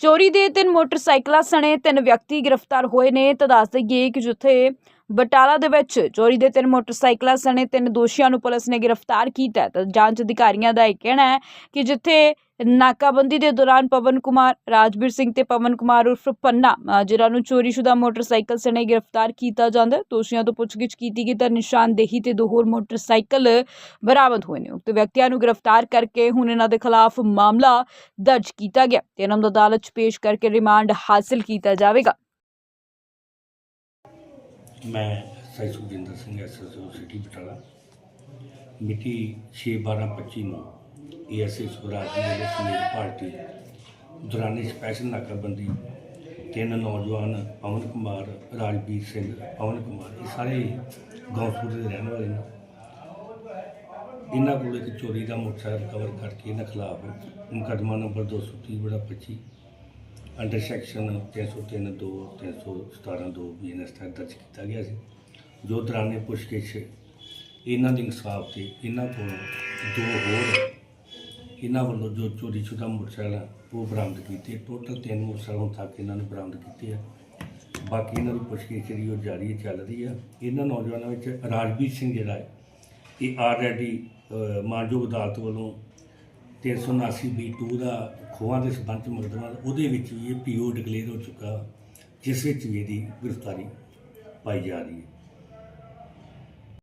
ਚੋਰੀ ਦੇ ਤਿੰਨ ਮੋਟਰਸਾਈਕਲਾਂ ਸਣੇ ਤਿੰਨ ਵਿਅਕਤੀ ਗ੍ਰਿਫਤਾਰ ਹੋਏ ਨੇ। ਤਾਂ ਦੱਸ ਦਈਏ ਕਿ ਜਿੱਥੇ ਬਟਾਲਾ ਦੇ ਵਿੱਚ ਚੋਰੀ ਦੇ ਤਿੰਨ ਮੋਟਰਸਾਈਕਲਾਂ ਸਣੇ ਤਿੰਨ ਦੋਸ਼ੀਆਂ ਨੂੰ ਪੁਲਿਸ ਨੇ ਗ੍ਰਿਫਤਾਰ ਕੀਤਾ ਤਾਂ ਜਾਂਚ ਅਧਿਕਾਰੀਆਂ ਦਾ ਇਹ ਕਹਿਣਾ ਹੈ ਕਿ ਜਿੱਥੇ ਨਾਕਾਬੰਦੀ ਦੇ ਦੌਰਾਨ ਪਵਨ ਕੁਮਾਰ, ਰਾਜਵੀਰ ਸਿੰਘ ਤੇ ਪਵਨ ਕੁਮਾਰ ਉਰਫ ਪੰਨਾ ਜਿਨ੍ਹਾਂ ਨੂੰ ਚੋਰੀਸ਼ੁਦਾ ਮੋਟਰਸਾਈਕਲ ਸਣੇ ਗ੍ਰਿਫਤਾਰ ਕੀਤਾ ਜਾਂਦਾ ਦੋਸ਼ੀਆਂ ਤੋਂ ਪੁੱਛਗਿੱਛ ਕੀਤੀ ਗਈ ਤਾਂ ਨਿਸ਼ਾਨਦੇਹੀ ਤੇ ਦੋ ਹੋਰ ਮੋਟਰਸਾਈਕਲ ਬਰਾਮਦ ਹੋਏ ਨੇ। ਉਕਤ ਵਿਅਕਤੀਆਂ ਨੂੰ ਗ੍ਰਿਫਤਾਰ ਕਰਕੇ ਹੁਣ ਇਹਨਾਂ ਦੇ ਖਿਲਾਫ ਮਾਮਲਾ ਦਰਜ ਕੀਤਾ ਗਿਆ ਤੇ ਇਹਨਾਂ ਨੂੰ ਅਦਾਲਤ 'ਚ ਪੇਸ਼ ਕਰਕੇ ਰਿਮਾਂਡ ਹਾਸਲ ਕੀਤਾ ਜਾਵੇਗਾ। ਮੈਂ ਸਾਈ ਸੁਖਜਿੰਦਰ ਸਿੰਘ ਐਸਐਸਓ ਸਿਟੀ ਬਟਾਲਾ। ਮਿਤੀ 6/12/25 ਨੂੰ ਏਐਸਏ ਸੁਰਾਜ ਦੀ ਸਮੇਤ ਪਾਰਟੀ ਦੌਰਾਨੇ ਸਪੈਸ਼ਲ ਨਾਕਾਬੰਦੀ ਤਿੰਨ ਨੌਜਵਾਨ ਪਵਨ ਕੁਮਾਰ, ਰਾਜਵੀਰ ਸਿੰਘ, ਪਵਨ ਕੁਮਾਰ, ਇਹ ਸਾਰੇ ਗੌਂਸਪੁਰ ਦੇ ਰਹਿਣ ਵਾਲੇ ਨੇ। ਇਹਨਾਂ ਕੋਲ ਇੱਕ ਚੋਰੀ ਦਾ ਮੋਟਰਸਾਈਕਲ ਕਵਰ ਕਰਕੇ ਇਹਨਾਂ ਖਿਲਾਫ ਮੁਕੱਦਮਾ ਨੰਬਰ 230 ਬੜਾ 25 ਅੰਡਰ ਸੈਕਸ਼ਨ 303 2 317 2 ਬੀਐਨਐਸ ਤਹਿਤ ਦਰਜ ਕੀਤਾ ਗਿਆ ਸੀ। ਜੋ ਦੌਰਾਨੇ ਪੁੱਛਗਿੱਛ ਇਹਨਾਂ ਦੇ ਇਨਸਾਫ ਤੇ ਇਹਨਾਂ ਕੋਲ ਦੋ ਹੋਰ ਇਹਨਾਂ ਵੱਲੋਂ ਜੋ ਚੋਰੀ ਸ਼ੁਦਾ ਮੋਟਰਸਾਈਕਲ ਆ, ਉਹ ਬਰਾਮਦ ਕੀਤੇ। ਟੋਟਲ ਤਿੰਨ ਮੋਟਰਸਾਈਕਲ ਹੁਣ ਤੱਕ ਇਹਨਾਂ ਨੇ ਬਰਾਮਦ ਕੀਤੇ ਆ। ਬਾਕੀ ਇਹਨਾਂ ਦੀ ਪੁੱਛਗਿੱਛ ਜਿਹੜੀ ਉਹ ਜਾਰੀ ਚੱਲ ਰਹੀ ਆ। ਇਹਨਾਂ ਨੌਜਵਾਨਾਂ ਵਿੱਚ ਰਾਜਵੀਰ ਸਿੰਘ ਜਿਹੜਾ ਹੈ ਇਹ ਆਲਰੇਡੀ ਮਾਨਯੋਗ ਅਦਾਲਤ ਵੱਲੋਂ 379 ਬੀ 2 ਦਾ ਖੋਹਾਂ ਦੇ ਸਬੰਧ ਚ ਮੁਕੱਦਮਾ, ਉਹਦੇ ਵਿੱਚ ਵੀ ਇਹ ਪੀਓ ਡਿਕਲੇਅਰ ਹੋ ਚੁੱਕਾ, ਜਿਸ ਵਿੱਚ ਵੀ ਇਹਦੀ ਗ੍ਰਿਫਤਾਰੀ ਪਾਈ ਜਾ ਰਹੀ ਹੈ।